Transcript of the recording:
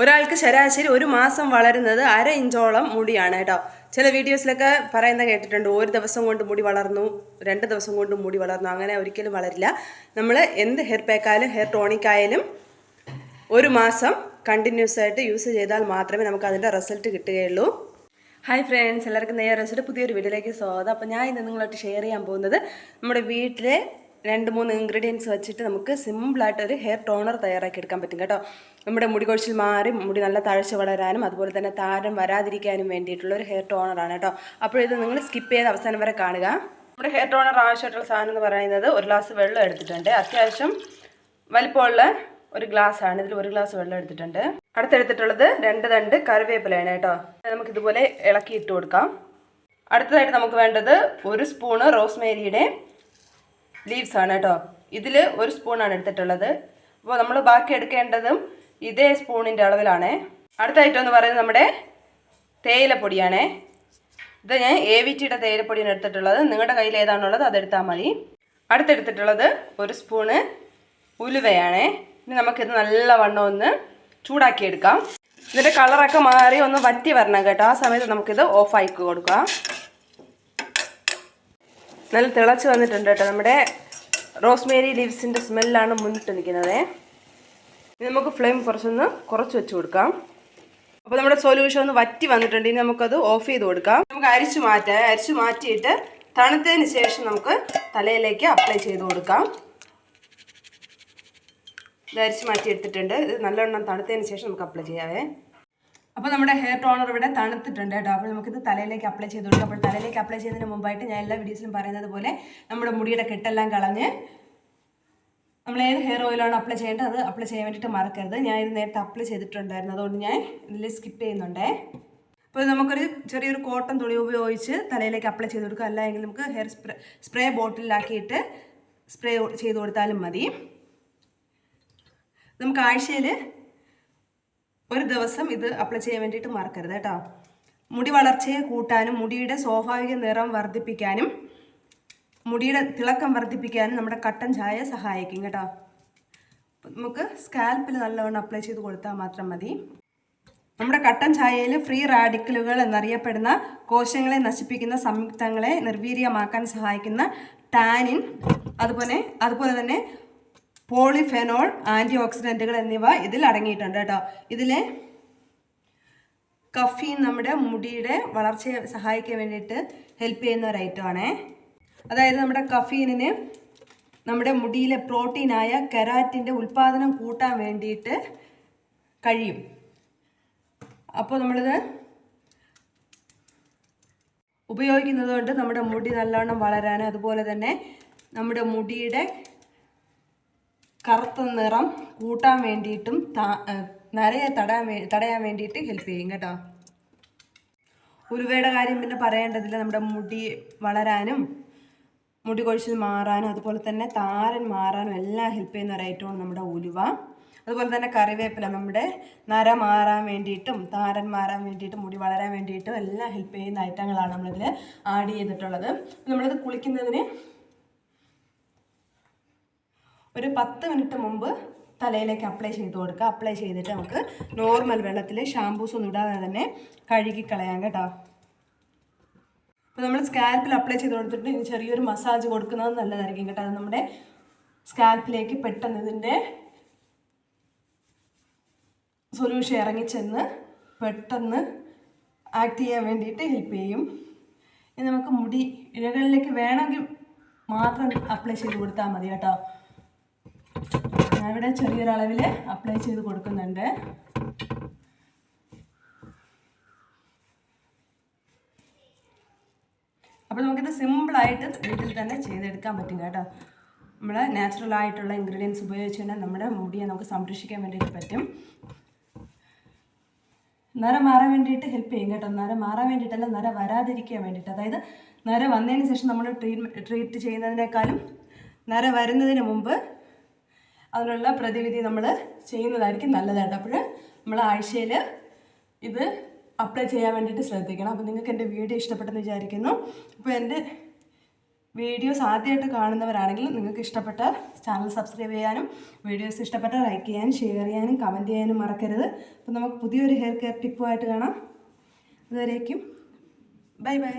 ഒരാൾക്ക് ശരാശരി ഒരു മാസം വളരുന്നത് അര ഇഞ്ചോളം മുടിയാണ് കേട്ടോ. ചില വീഡിയോസിലൊക്കെ പറയുന്നത് കേട്ടിട്ടുണ്ട് ഒരു ദിവസം കൊണ്ട് മുടി വളർന്നു രണ്ട് ദിവസം കൊണ്ട് മുടി വളർന്നു. അങ്ങനെ ഒരിക്കലും വളരില്ല. നമ്മൾ എന്ത് ഹെയർ പാക്കായാലും ഹെയർ ടോണിക്കായാലും ഒരു മാസം കണ്ടിന്യൂസ് ആയിട്ട് യൂസ് ചെയ്താൽ മാത്രമേ നമുക്ക് അതിന്റെ റിസൾട്ട് കിട്ടുകയുള്ളൂ. ഹായ് ഫ്രണ്ട്സ് എല്ലാവർക്കും നേരെ റെസിയുടെ പുതിയൊരു വീഡിയോയിലേക്ക് സ്വാഗതം. അപ്പോൾ ഞാൻ ഇന്ന് നിങ്ങളായിട്ട് ഷെയർ ചെയ്യാൻ പോകുന്നത് നമ്മുടെ വീട്ടിലെ രണ്ട് മൂന്ന് ഇൻഗ്രീഡിയൻസ് വെച്ചിട്ട് നമുക്ക് സിമ്പിളായിട്ട് ഒരു ഹെയർ ടോണർ തയ്യാറാക്കി എടുക്കാൻ പറ്റും കേട്ടോ. നമ്മുടെ മുടി കൊഴിച്ചിൽ മാറി മുടി നല്ല താഴ്ച വളരാനും അതുപോലെ തന്നെ താരം വരാതിരിക്കാനും വേണ്ടിയിട്ടുള്ള ഒരു ഹെയർ ടോണറാണ് കേട്ടോ. അപ്പോൾ ഇത് നിങ്ങൾ സ്കിപ്പ് ചെയ്ത് അവസാനം വരെ കാണുക. നമ്മുടെ ഹെയർ ടോണർ ആവശ്യമായിട്ടുള്ള സാധനം എന്ന് പറയുന്നത് ഒരു ഗ്ലാസ് വെള്ളം എടുത്തിട്ടുണ്ട്. അത്യാവശ്യം വലിപ്പമുള്ള ഒരു ഗ്ലാസ് ആണ്. ഇതിൽ ഒരു ഗ്ലാസ് വെള്ളം എടുത്തിട്ടുണ്ട്. അടുത്തെടുത്തിട്ടുള്ളത് രണ്ട് തണ്ട് കറിവേപ്പിലയാണ് കേട്ടോ. നമുക്ക് ഇതുപോലെ ഇളക്കി ഇട്ട് കൊടുക്കാം. അടുത്തതായിട്ട് നമുക്ക് വേണ്ടത് ഒരു സ്പൂണ് റോസ്മേരിയുടെ ലീവ്സ് ആണ് കേട്ടോ. ഇതിൽ ഒരു സ്പൂണാണ് എടുത്തിട്ടുള്ളത്. അപ്പോൾ നമ്മൾ ബാക്കി എടുക്കേണ്ടതും ഇതേ സ്പൂണിന്റെ അളവിലാണ്. അടുത്ത ഐറ്റം എന്ന് പറയുന്നത് നമ്മുടെ തേയിലപ്പൊടിയാണേ. ഇത് ഞാൻ എ വി ടിയുടെ തേയിലപ്പൊടിയാണ് എടുത്തിട്ടുള്ളത്. നിങ്ങളുടെ കയ്യിൽ ഏതാണുള്ളത് അതെടുത്താൽ മതി. അടുത്തെടുത്തിട്ടുള്ളത് ഒരു സ്പൂണ് ഉലുവയാണേ. ഇനി നമുക്കിത് നല്ല വണ്ണം ഒന്ന് ചൂടാക്കിയെടുക്കാം ഇതിന്റെ കളറൊക്കെ മാറി ഒന്ന് വറ്റി വരണം കേട്ടോ. ആ സമയത്ത് നമുക്കിത് ഓഫാക്കി കൊടുക്കാം. നല്ല തിളച്ച് വന്നിട്ടുണ്ട് കേട്ടോ നമ്മുടെ റോസ്മേരി ലീവ്സിന്റെ സ്മെല്ലാണ് മുന്നിട്ട് നിൽക്കുന്നത്. നമുക്ക് ഫ്ലെയിം കുറച്ചൊന്ന് കുറച്ച് വെച്ച് കൊടുക്കാം. അപ്പോൾ നമ്മുടെ സൊല്യൂഷൻ ഒന്ന് വറ്റി വന്നിട്ടുണ്ട്. ഇനി നമുക്കത് ഓഫ് ചെയ്ത് കൊടുക്കാം. നമുക്ക് അരിച്ചു മാറ്റാം. അരിച്ചു മാറ്റിയിട്ട് തണുത്തതിന് ശേഷം നമുക്ക് തലയിലേക്ക് അപ്ലൈ ചെയ്ത് കൊടുക്കാം. ഇത് അരിച്ച് മാറ്റി എടുത്തിട്ടുണ്ട്. ഇത് നല്ലവണ്ണം തണുത്തതിന് ശേഷം നമുക്ക് അപ്ലൈ ചെയ്യാവേ. അപ്പോൾ നമ്മുടെ ഹെയർ ടോണർ ഇവിടെ തണുത്തിട്ടുണ്ട് കേട്ടോ. അപ്പോൾ നമുക്കിത് തലയിലേക്ക് അപ്ലൈ ചെയ്ത് കൊടുക്കാം. അപ്പോൾ തലയിലേക്ക് അപ്ലൈ ചെയ്യുന്നതിന് മുമ്പായിട്ട് ഞാൻ എല്ലാ വീഡിയോസിലും പറയുന്നത് പോലെ നമ്മുടെ മുടിയുടെ കെട്ടെല്ലാം കളഞ്ഞ് നമ്മൾ ഏത് ഹെയർ ഓയിലാണ് അപ്ലൈ ചെയ്യേണ്ടത് അത് അപ്ലൈ ചെയ്യാൻ വേണ്ടിയിട്ട് മറക്കരുത്. ഞാൻ ഇത് നേരത്തെ അപ്ലൈ ചെയ്തിട്ടുണ്ടായിരുന്നു. അതുകൊണ്ട് ഞാൻ ഇതിൽ സ്കിപ്പ് ചെയ്യുന്നുണ്ടേ. അപ്പോൾ നമുക്കൊരു ചെറിയൊരു കോട്ടൺ തുണി ഉപയോഗിച്ച് തലയിലേക്ക് അപ്ലൈ ചെയ്ത് കൊടുക്കുക. അല്ലെങ്കിൽ നമുക്ക് ഹെയർ സ്പ്രേ സ്പ്രേ ബോട്ടിലാക്കിയിട്ട് സ്പ്രേ ചെയ്ത് കൊടുത്താലും മതി. നമുക്ക് ആഴ്ചയിൽ ഒരു ദിവസം ഇത് അപ്ലൈ ചെയ്യാൻ വേണ്ടിയിട്ട് മറക്കരുത് കേട്ടോ. മുടി വളർച്ചയെ കൂട്ടാനും മുടിയുടെ സ്വാഭാവിക നിറം വർദ്ധിപ്പിക്കാനും മുടിയുടെ തിളക്കം വർദ്ധിപ്പിക്കാനും നമ്മുടെ കട്ടൻ ചായ സഹായിക്കും കേട്ടോ. നമുക്ക് സ്കാൽപ്പിൽ നല്ലവണ്ണം അപ്ലൈ ചെയ്ത് കൊടുത്താൽ മാത്രം മതി. നമ്മുടെ കട്ടൻ ചായയിൽ ഫ്രീ റാഡിക്കലുകൾ എന്നറിയപ്പെടുന്ന കോശങ്ങളെ നശിപ്പിക്കുന്ന സംയുക്തങ്ങളെ നിർവീര്യമാക്കാൻ സഹായിക്കുന്ന ടാനിൻ അതുപോലെ അതുപോലെ തന്നെ പോളിഫെനോൾ ആന്റി ഓക്സിഡന്റുകൾ എന്നിവ ഇതിൽ അടങ്ങിയിട്ടുണ്ട് കേട്ടോ. ഇതിലെ കഫീൻ നമ്മുടെ മുടിയുടെ വളർച്ചയെ സഹായിക്കാൻ വേണ്ടിയിട്ട് ഹെൽപ്പ് ചെയ്യുന്ന ഒരു ഐറ്റമാണേ അതായത് നമ്മുടെ കഫീനിന് നമ്മുടെ മുടിയിലെ പ്രോട്ടീനായ കെരാറ്റിന്റെ ഉൽപ്പാദനം കൂട്ടാൻ വേണ്ടിയിട്ട് കഴിയും. അപ്പോൾ നമ്മളിത് ഉപയോഗിക്കുന്നത് കൊണ്ട് നമ്മുടെ മുടി നല്ലവണ്ണം വളരാനും അതുപോലെ തന്നെ നമ്മുടെ മുടിയുടെ കറുത്ത നിറം കൂട്ടാൻ വേണ്ടിയിട്ടും നരയെ തടയാൻ വേ തടയാൻ വേണ്ടിയിട്ട് ഹെൽപ്പ് ചെയ്യും കേട്ടോ. ഉലുവയുടെ കാര്യം പിന്നെ പറയേണ്ടതില്ല. നമ്മുടെ മുടി വളരാനും മുടി കൊഴിച്ചിൽ മാറാനും അതുപോലെ തന്നെ താരൻ മാറാനും എല്ലാം ഹെൽപ്പ് ചെയ്യുന്ന ഒരു നമ്മുടെ ഉലുവ. അതുപോലെ തന്നെ കറിവേപ്പില നമ്മുടെ നര മാറാൻ വേണ്ടിയിട്ടും താരൻ മാറാൻ വേണ്ടിയിട്ടും മുടി വളരാൻ വേണ്ടിയിട്ടും എല്ലാം ഹെൽപ്പ് ചെയ്യുന്ന ഐറ്റങ്ങളാണ് നമ്മളിതിൽ ആഡ് ചെയ്തിട്ടുള്ളത്. നമ്മളിത് കുളിക്കുന്നതിന് ഒരു പത്ത് മിനിറ്റ് മുമ്പ് തലയിലേക്ക് അപ്ലൈ ചെയ്ത് കൊടുക്കുക. അപ്ലൈ ചെയ്തിട്ട് നമുക്ക് നോർമൽ വെള്ളത്തിൽ ഷാമ്പൂസ് ഒന്നും ഇടാതെ തന്നെ കഴുകി കളയാം കേട്ടോ. അപ്പോൾ നമ്മൾ സ്കാൽപ്പിൽ അപ്ലൈ ചെയ്ത് കൊടുത്തിട്ട് ഇനി ചെറിയൊരു മസാജ് കൊടുക്കുന്നത് നല്ലതായിരിക്കും കേട്ടോ. അത് നമ്മുടെ സ്കാൽപ്പിലേക്ക് പെട്ടെന്ന് ഇതിന്റെ സൊല്യൂഷൻ ഇറങ്ങിച്ചെന്ന് പെട്ടെന്ന് ആക്ട് ചെയ്യാൻ വേണ്ടിയിട്ട് ഹെൽപ്പ് ചെയ്യും. ഇനി നമുക്ക് മുടി ഇഴകളിലേക്ക് വേണമെങ്കിൽ മാത്രം അപ്ലൈ ചെയ്ത് കൊടുത്താൽ മതി കേട്ടോ. ഞാനിവിടെ ചെറിയൊരളവിൽ അപ്ലൈ ചെയ്ത് കൊടുക്കുന്നുണ്ട്. അപ്പോൾ നമുക്കിത് സിമ്പിളായിട്ട് വീട്ടിൽ തന്നെ ചെയ്തെടുക്കാൻ പറ്റും കേട്ടോ. നമ്മൾ നാച്ചുറൽ ആയിട്ടുള്ള ഇൻഗ്രീഡിയൻസ് ഉപയോഗിച്ച് തന്നെ നമ്മുടെ മുടിയെ നമുക്ക് സംരക്ഷിക്കാൻ വേണ്ടിയിട്ട് പറ്റും. നര മാറാൻ വേണ്ടിയിട്ട് ഹെൽപ്പ് ചെയ്യും കേട്ടോ. നര മാറാൻ വേണ്ടിയിട്ടല്ല നര വരാതിരിക്കാൻ വേണ്ടിയിട്ട്. അതായത് നര വന്നതിന് ശേഷം നമ്മൾ ട്രീറ്റ്മെന്റ് ട്രീറ്റ് ചെയ്യുന്നതിനേക്കാളും നര വരുന്നതിന് മുമ്പ് അതിനുള്ള പ്രതിവിധി നമ്മൾ ചെയ്യുന്നതായിരിക്കും നല്ലതായിട്ട്. അപ്പോൾ നമ്മൾ ആഴ്ചയിൽ ഇത് അപ്ലൈ ചെയ്യാൻ വേണ്ടിയിട്ട് ശ്രദ്ധിക്കണം. അപ്പോൾ നിങ്ങൾക്ക് എന്റെ വീഡിയോ ഇഷ്ടപ്പെട്ടെന്ന് വിചാരിക്കുന്നു. അപ്പോൾ എന്റെ വീഡിയോസ് ആദ്യമായിട്ട് കാണുന്നവരാണെങ്കിൽ നിങ്ങൾക്ക് ഇഷ്ടപ്പെട്ട ചാനൽ സബ്സ്ക്രൈബ് ചെയ്യാനും വീഡിയോസ് ഇഷ്ടപ്പെട്ട ലൈക്ക് ചെയ്യാനും ഷെയർ ചെയ്യാനും കമന്റ് ചെയ്യാനും മറക്കരുത്. അപ്പോൾ നമുക്ക് പുതിയൊരു ഹെയർ കെയർ ടിപ്പുമായിട്ട് കാണാം. അതുവരേക്കും ബൈ ബൈ